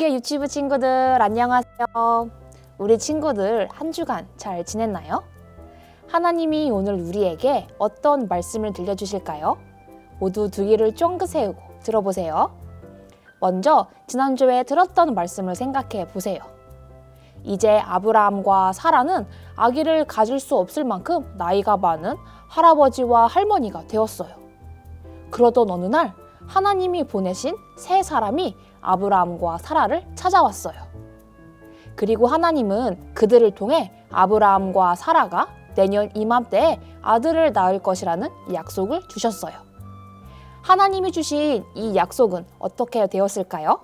어부기의 유치부 친구들 안녕하세요. 우리 친구들 한 주간 잘 지냈나요? 하나님이 오늘 우리에게 어떤 말씀을 들려주실까요? 모두 두 귀를 쫑긋 세우고 들어보세요. 먼저 지난주에 들었던 말씀을 생각해 보세요. 이제 아브라함과 사라는 아기를 가질 수 없을 만큼 나이가 많은 할아버지와 할머니가 되었어요. 그러던 어느 날 하나님이 보내신 세 사람이 아브라함과 사라를 찾아왔어요. 그리고 하나님은 그들을 통해 아브라함과 사라가 내년 이맘때에 아들을 낳을 것이라는 약속을 주셨어요. 하나님이 주신 이 약속은 어떻게 되었을까요?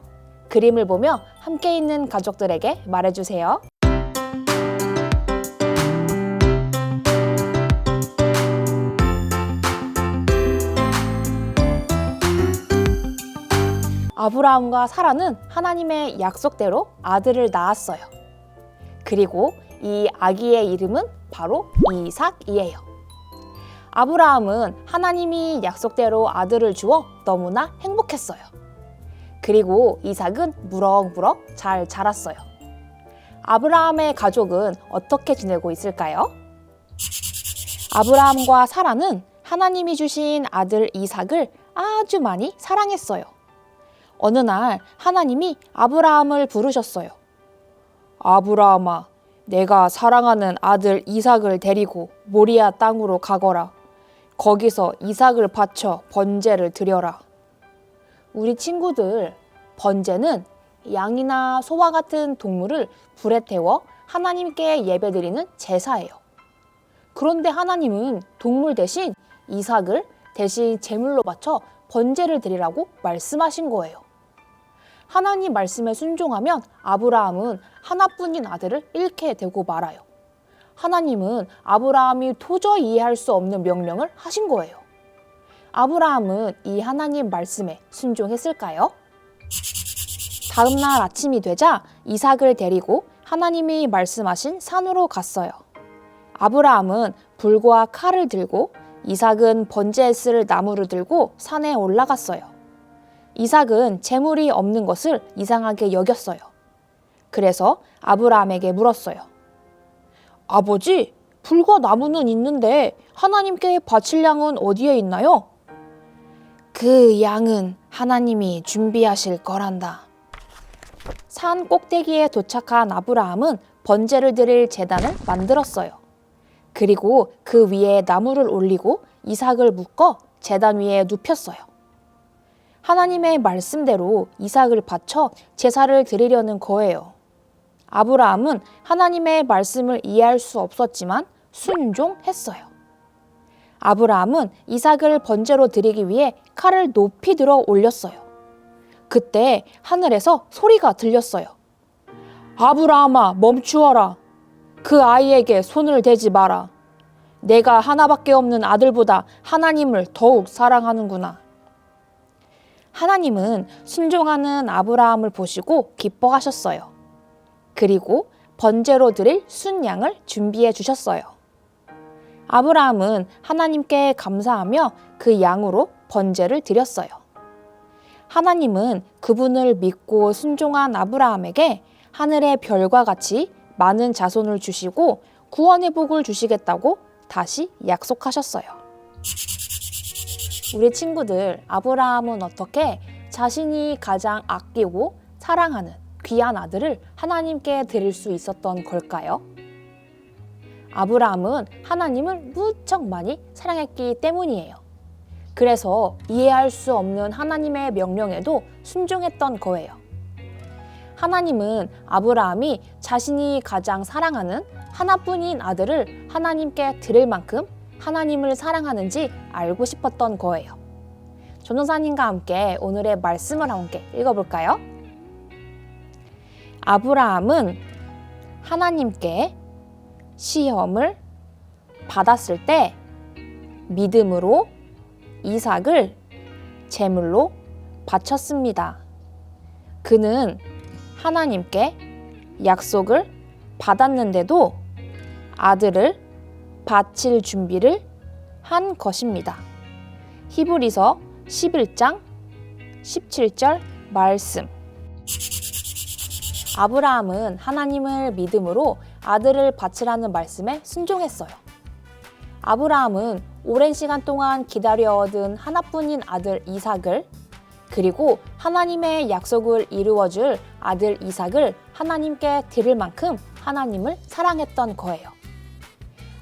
그림을 보며 함께 있는 가족들에게 말해주세요. 아브라함과 사라는 하나님의 약속대로 아들을 낳았어요. 그리고 이 아기의 이름은 바로 이삭이에요. 아브라함은 하나님이 약속대로 아들을 주어 너무나 행복했어요. 그리고 이삭은 무럭무럭 잘 자랐어요. 아브라함의 가족은 어떻게 지내고 있을까요? 아브라함과 사라는 하나님이 주신 아들 이삭을 아주 많이 사랑했어요. 어느 날 하나님이 아브라함을 부르셨어요. 아브라함아, 내가 사랑하는 아들 이삭을 데리고 모리아 땅으로 가거라. 거기서 이삭을 바쳐 번제를 드려라. 우리 친구들, 번제는 양이나 소와 같은 동물을 불에 태워 하나님께 예배드리는 제사예요. 그런데 하나님은 동물 대신 이삭을 대신 제물로 바쳐 번제를 드리라고 말씀하신 거예요. 하나님 말씀에 순종하면 아브라함은 하나뿐인 아들을 잃게 되고 말아요. 하나님은 아브라함이 도저히 이해할 수 없는 명령을 하신 거예요. 아브라함은 이 하나님 말씀에 순종했을까요? 다음 날 아침이 되자 이삭을 데리고 하나님이 말씀하신 산으로 갔어요. 아브라함은 불과 칼을 들고 이삭은 번제에 쓸 나무를 들고 산에 올라갔어요. 이삭은 재물이 없는 것을 이상하게 여겼어요. 그래서 아브라함에게 물었어요. 아버지, 불과 나무는 있는데 하나님께 바칠 양은 어디에 있나요? 그 양은 하나님이 준비하실 거란다. 산 꼭대기에 도착한 아브라함은 번제를 드릴 제단을 만들었어요. 그리고 그 위에 나무를 올리고 이삭을 묶어 제단 위에 눕혔어요. 하나님의 말씀대로 이삭을 바쳐 제사를 드리려는 거예요. 아브라함은 하나님의 말씀을 이해할 수 없었지만 순종했어요. 아브라함은 이삭을 번제로 드리기 위해 칼을 높이 들어 올렸어요. 그때 하늘에서 소리가 들렸어요. 아브라함아, 멈추어라. 그 아이에게 손을 대지 마라. 내가 하나밖에 없는 아들보다 하나님을 더욱 사랑하는구나. 하나님은 순종하는 아브라함을 보시고 기뻐하셨어요. 그리고 번제로 드릴 순양을 준비해 주셨어요. 아브라함은 하나님께 감사하며 그 양으로 번제를 드렸어요. 하나님은 그분을 믿고 순종한 아브라함에게 하늘의 별과 같이 많은 자손을 주시고 구원의 복을 주시겠다고 다시 약속하셨어요. 우리 친구들, 아브라함은 어떻게 자신이 가장 아끼고 사랑하는 귀한 아들을 하나님께 드릴 수 있었던 걸까요? 아브라함은 하나님을 무척 많이 사랑했기 때문이에요. 그래서 이해할 수 없는 하나님의 명령에도 순종했던 거예요. 하나님은 아브라함이 자신이 가장 사랑하는 하나뿐인 아들을 하나님께 드릴 만큼 하나님을 사랑하는지 알고 싶었던 거예요. 전도사님과 함께 오늘의 말씀을 함께 읽어볼까요? 아브라함은 하나님께 시험을 받았을 때 믿음으로 이삭을 제물로 바쳤습니다. 그는 하나님께 약속을 받았는데도 아들을 바칠 준비를 한 것입니다. 히브리서 11장 17절 말씀. 아브라함은 하나님을 믿음으로 아들을 바치라는 말씀에 순종했어요. 아브라함은 오랜 시간 동안 기다려 얻은 하나뿐인 아들 이삭을 그리고 하나님의 약속을 이루어줄 아들 이삭을 하나님께 드릴 만큼 하나님을 사랑했던 거예요.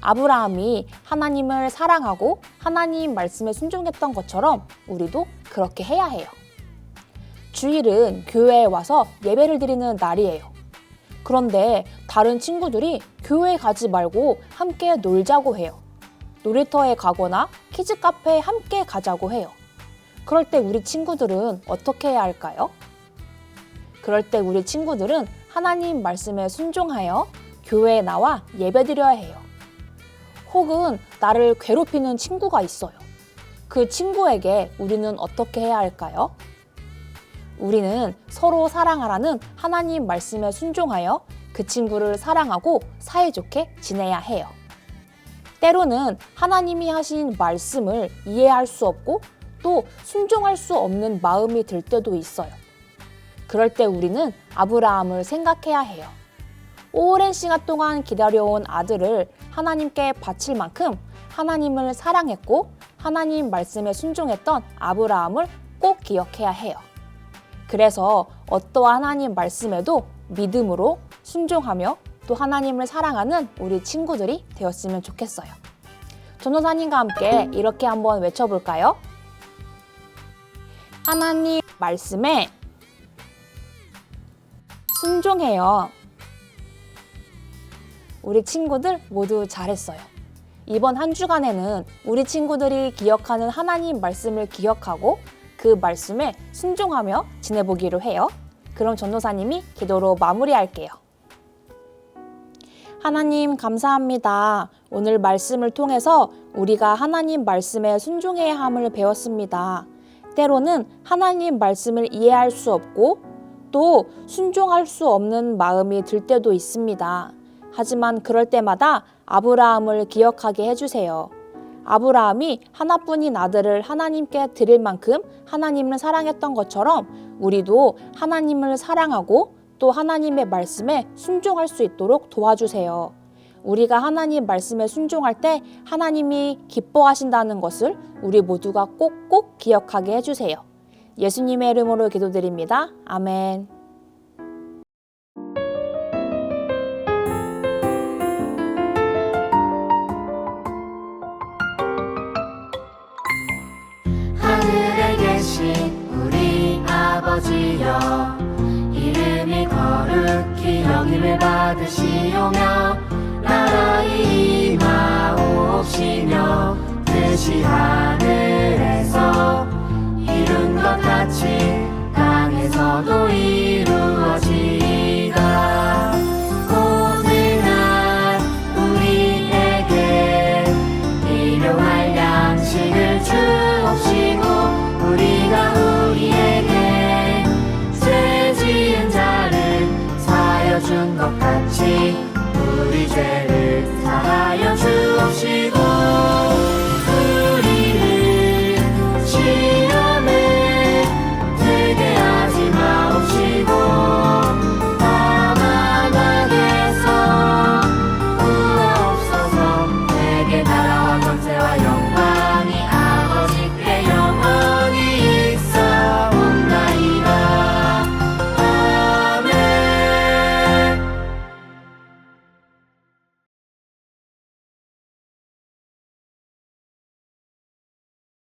아브라함이 하나님을 사랑하고 하나님 말씀에 순종했던 것처럼 우리도 그렇게 해야 해요. 주일은 교회에 와서 예배를 드리는 날이에요. 그런데 다른 친구들이 교회 가지 말고 함께 놀자고 해요. 놀이터에 가거나 키즈 카페에 함께 가자고 해요. 그럴 때 우리 친구들은 어떻게 해야 할까요? 그럴 때 우리 친구들은 하나님 말씀에 순종하여 교회에 나와 예배드려야 해요. 혹은 나를 괴롭히는 친구가 있어요. 그 친구에게 우리는 어떻게 해야 할까요? 우리는 서로 사랑하라는 하나님 말씀에 순종하여 그 친구를 사랑하고 사이좋게 지내야 해요. 때로는 하나님이 하신 말씀을 이해할 수 없고 또 순종할 수 없는 마음이 들 때도 있어요. 그럴 때 우리는 아브라함을 생각해야 해요. 오랜 시간 동안 기다려온 아들을 하나님께 바칠 만큼 하나님을 사랑했고 하나님 말씀에 순종했던 아브라함을 꼭 기억해야 해요. 그래서 어떠한 하나님 말씀에도 믿음으로 순종하며 또 하나님을 사랑하는 우리 친구들이 되었으면 좋겠어요. 전도사님과 함께 이렇게 한번 외쳐볼까요? 하나님 말씀에 순종해요. 우리 친구들 모두 잘했어요. 이번 한 주간에는 우리 친구들이 기억하는 하나님 말씀을 기억하고 그 말씀에 순종하며 지내보기로 해요. 그럼 전도사님이 기도로 마무리할게요. 하나님 감사합니다. 오늘 말씀을 통해서 우리가 하나님 말씀에 순종해야 함을 배웠습니다. 때로는 하나님 말씀을 이해할 수 없고 또 순종할 수 없는 마음이 들 때도 있습니다. 하지만 그럴 때마다 아브라함을 기억하게 해주세요. 아브라함이 하나뿐인 아들을 하나님께 드릴 만큼 하나님을 사랑했던 것처럼 우리도 하나님을 사랑하고 또 하나님의 말씀에 순종할 수 있도록 도와주세요. 우리가 하나님 말씀에 순종할 때 하나님이 기뻐하신다는 것을 우리 모두가 꼭꼭 기억하게 해주세요. 예수님의 이름으로 기도드립니다. 아멘. 계신 우리 아버지여 이름이 거룩히 여김을 받으시오며 나라의 임하옵시며 뜻이 하늘에서 이룬 것 같이 땅에서도 이루어지